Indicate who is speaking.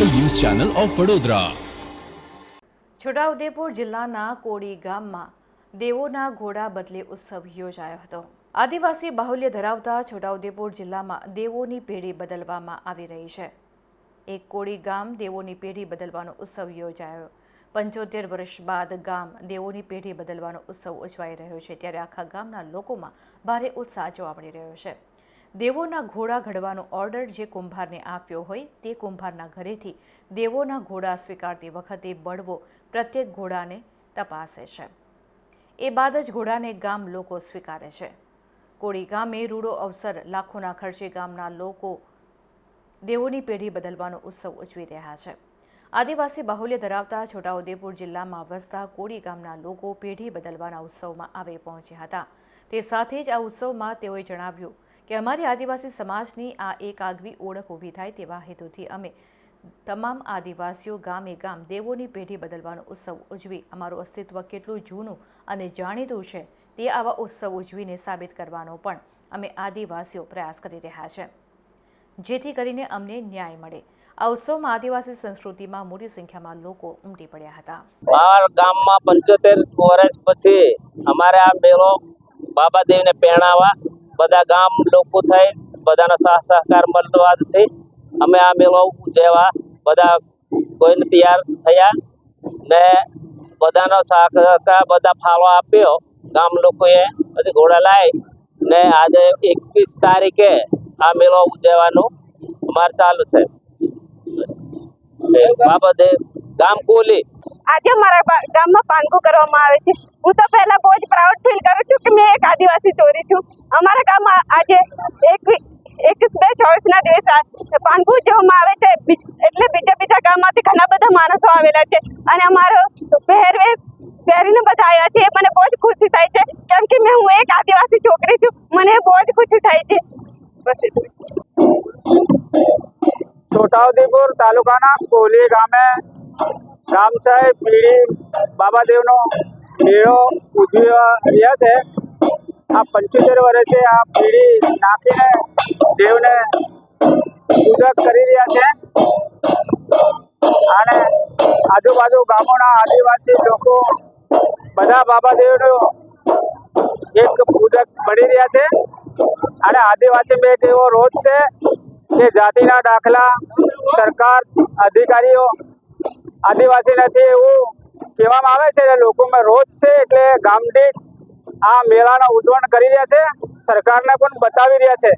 Speaker 1: Channel of Vadodara.
Speaker 2: Chhotaudepur જિલ્લાના કોડી ગામમાં દેવોના ઘોડા બદલે ઉત્સવ યોજાયો હતો. આદિવાસી બાહુલ્ય ધરાવતા છોટાઉદેપુર જિલ્લામાં દેવોની પેઢી બદલવામાં આવી રહી છે. એક કોડી ગામ દેવોની પેઢી બદલવાનો ઉત્સવ યોજાયો. પંચોતેર વર્ષ બાદ ગામ દેવોની પેઢી બદલવાનો ઉત્સવ ઉજવાઈ રહ્યો છે. ત્યારે આખા ગામના લોકોમાં ભારે ઉત્સાહ જોવા મળી રહ્યો છે. દેવોના ઘોડા ઘડવાનો ઓર્ડર જે કુંભારને આપ્યો હોય તે કુંભારના ઘરેથી દેવોના ઘોડા સ્વીકારતી વખતે બળવો પ્રત્યેક ઘોડાને તપાસે છે. એ બાદ જ ઘોડાને ગામ લોકો સ્વીકારે છે. કોળી ગામે રૂડો અવસર, લાખોના ખર્ચે ગામના લોકો દેવોની પેઢી બદલવાનો ઉત્સવ ઉજવી રહ્યા છે. આદિવાસી બાહુલ્ય ધરાવતા છોટાઉદેપુર જિલ્લામાં વસતા કોળી ગામના લોકો પેઢી બદલવાના ઉત્સવમાં આવી પહોંચ્યા હતા. તે સાથે જ આ ઉત્સવમાં તેઓએ જણાવ્યું કે અમારી આદિવાસી સમાજની આ એક આગવી ઓળખ ઊભી થાય તેવા હેતુથી અમે તમામ આદિવાસીઓ ગામે ગામ દેવોની પેઢી બદલવાનો ઉત્સવ ઉજવી, અમારું અસ્તિત્વ કેટલું જૂનું અને જાણીતું છે તે આવા ઉત્સવ ઉજવીને સાબિત કરવાનો પણ અમે આદિવાસીઓ પ્રયાસ કરી રહ્યા છે. જેથી કરીને અમને ન્યાય મળે. આ ઉત્સવમાં આદિવાસી સંસ્કૃતિમાં મોટી સંખ્યામાં લોકો ઉમટી પડ્યા હતા.
Speaker 3: આ ગામમાં પંચોતેર વર્ષ પછી અમારે આ મેળો બાબાદેવને પહેણાવા બધા ગામ લોકો થઈ બધાનો સાથ સહકાર મળવાથી અમે આ મેળો ઉજવવા બધા કોઈને તૈયાર થયા ને બધાનો સહકાર, બધા ફાળો આપ્યો. ગામ લોકોએ બધી ઘોડા લાવી ને આજે એકવીસ તારીખે આ મેળો ઉજવવાનું અમારે ચાલુ છે. બાબતે ગામ કોલી.
Speaker 4: આજે મારા ગામમાં પાંગુ કરવામાં આવે છે. હું તો પહેલા બહુ જ પ્રાઉડ ફીલ કરું છું કે મેં એક આદિવાસી ચોરી છું. અમારા ગામમાં આજે એક એકવીસ બે ચોવીસના દિવસે આ પાંગુ ઉજવવામાં આવે છે. એટલે બીજા બીજા ગામમાંથી ઘણા બધા માણસો આવેલા છે. અને અમારો પહેરવેશ પહેરીને બધા આવ્યા છે. એ મને બહુ જ ખુશી થાય છે. કેમ કે મેં, હું એક આદિવાસી છોકરી છું. મને બહુ જ ખુશી થાય છે. બસ
Speaker 5: છોટાઉદેપુર તાલુકાના કોલી ગામે ગામ સાહેબ પીડી બાબાદેવનો મેળો ઉજવી રહ્યા છે. આ પંચોતેર વર્ષે આ પીડી નાખીને દેવને પૂજા કરી રહ્યા છે. અને આજુબાજુ ગામોના આદિવાસી લોકો બધા બાબાદેવનું એક પૂજક બની રહ્યા છે. અને આદિવાસીમાં એક એવો રોજ છે કે જાતિના દાખલા સરકાર, અધિકારીઓ આદિવાસી નથી એવું કહેવામાં આવે છે લોકોમાં રોજ છે એટલે ગામ આ મેળાનો ઉજવણ કરી રહ્યા છે. સરકારને પણ બતાવી રહ્યા છે.